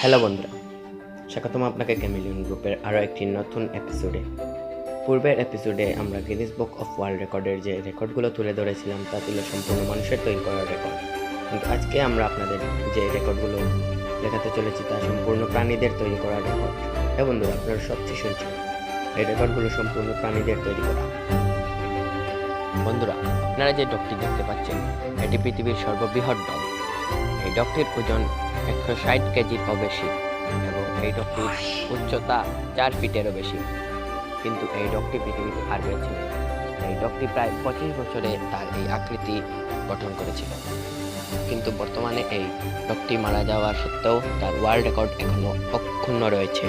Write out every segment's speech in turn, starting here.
Hello বন্ধুরা, স্বাগতম আপনাকে ক্যামিলিয়ন গ্রুপের আরও একটি নতুন এপিসোডে পূর্বের এপিসোডে আমরা গিনিস বুক অফ ওয়ার্ল্ড রেকর্ডের যে রেকর্ডগুলো তুলে ধরেছিলাম, তা ছিল সম্পূর্ণ মানুষের তৈরি করা রেকর্ড কিন্তু আজকে আমরা আপনাদের যে রেকর্ডগুলো দেখাতে চলেছি, তা সম্পূর্ণ প্রাণীদের তৈরি করা রেকর্ড হ্যাঁ বন্ধুরা, আপনারা সবচেয়ে শুনছেন, এই রেকর্ডগুলো সম্পূর্ণ প্রাণীদের তৈরি করা। বন্ধুরা, আপনারা যে ডগটি দেখতে পাচ্ছেন, এটি পৃথিবীর সর্ববৃহৎ ডগ এই ডগটির ওজন একশো ষাট কেজিরও বেশি এবং এই ডগটির উচ্চতা চার ফিটেরও বেশি। কিন্তু এই ডগটি পৃথিবীতে আর নেই এই ডগটি প্রায় পঁচিশ বছরে তার এই আকৃতি গঠন করেছিল। কিন্তু বর্তমানে এই ডগটি মারা যাওয়ার সত্ত্বেও তার ওয়ার্ল্ড রেকর্ড এখনও অক্ষুণ্ণ রয়েছে।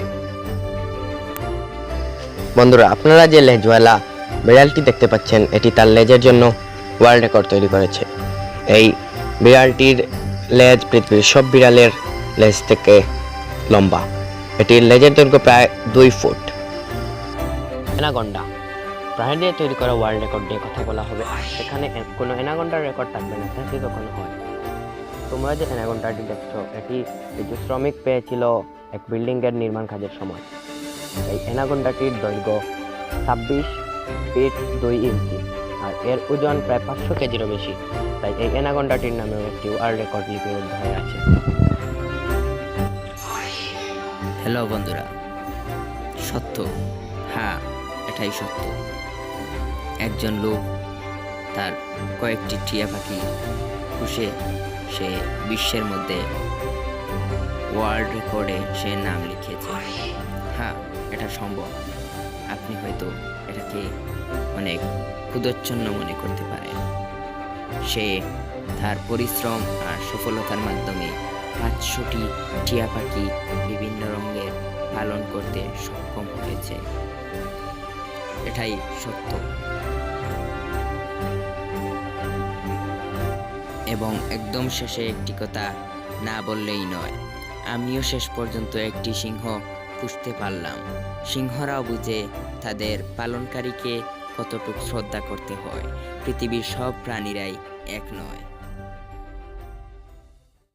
বন্ধুরা আপনারা যে লেজওয়ালা বিড়ালটি দেখতে পাচ্ছেন এটি তার লেজের জন্য ওয়ার্ল্ড রেকর্ড তৈরি করেছে। এই বিড়ালটির লেজ পৃথিবীর সব বিড়ালের লেজ থেকে লম্বা। এটির লেজের দৈর্ঘ্য প্রায় দুই ফুট। এনাগন্ডা। প্রাণী দিয়ে তৈরি করা ওয়ার্ল্ড রেকর্ড নিয়ে কথা বলা হবে। সেখানে কোনো এনাগন্ডার রেকর্ড থাকবে না তা কি কখনো হয়? তোমরা যে এনাগন্ডাটি দেখছ, এটি কিছু শ্রমিক পেয়েছিল এক বিল্ডিংয়ের নির্মাণ কাজের সময়। এই এনাগন্ডাটির দৈর্ঘ্য ছাব্বিশ ফিট দুই ইঞ্চি। আর এর ওজন প্রায় পাঁচশো কেজিরও বেশি। তাই এই এনাগন্ডাটির নামেও একটি ওয়ার্ল্ড রেকর্ড লিপিবদ্ধ হয়ে আছে। হ্যালো বন্ধুরা। সত্য। হ্যাঁ এটাই সত্য। একজন লোক তার কয়েকটি টিয়া পাখি পুষে সে বিশ্বের মধ্যে ওয়ার্ল্ড রেকর্ডে সে নাম লিখিয়েছে। হ্যাঁ এটা সম্ভব। আপনি হয়তো এটাকে অনেক ক্ষুদচ্ছন্ন মনে করতে পারে। সে তার পরিশ্রম আর সফলতার মাধ্যমে পাঁচশোটি টিয়া পাখি বিভিন্ন রঙের পালন করতে সক্ষম হয়েছে। এটাই সত্য। এবং একদম শেষে একটি কথা না বললেই নয়, আমিও শেষ পর্যন্ত একটি সিংহ পুষতে পারলাম। সিংহরাও বুঝে তাদের পালনকারীকে কতটুকু শ্রদ্ধা করতে হয়? পৃথিবীর সব প্রাণীরাই এক নয়।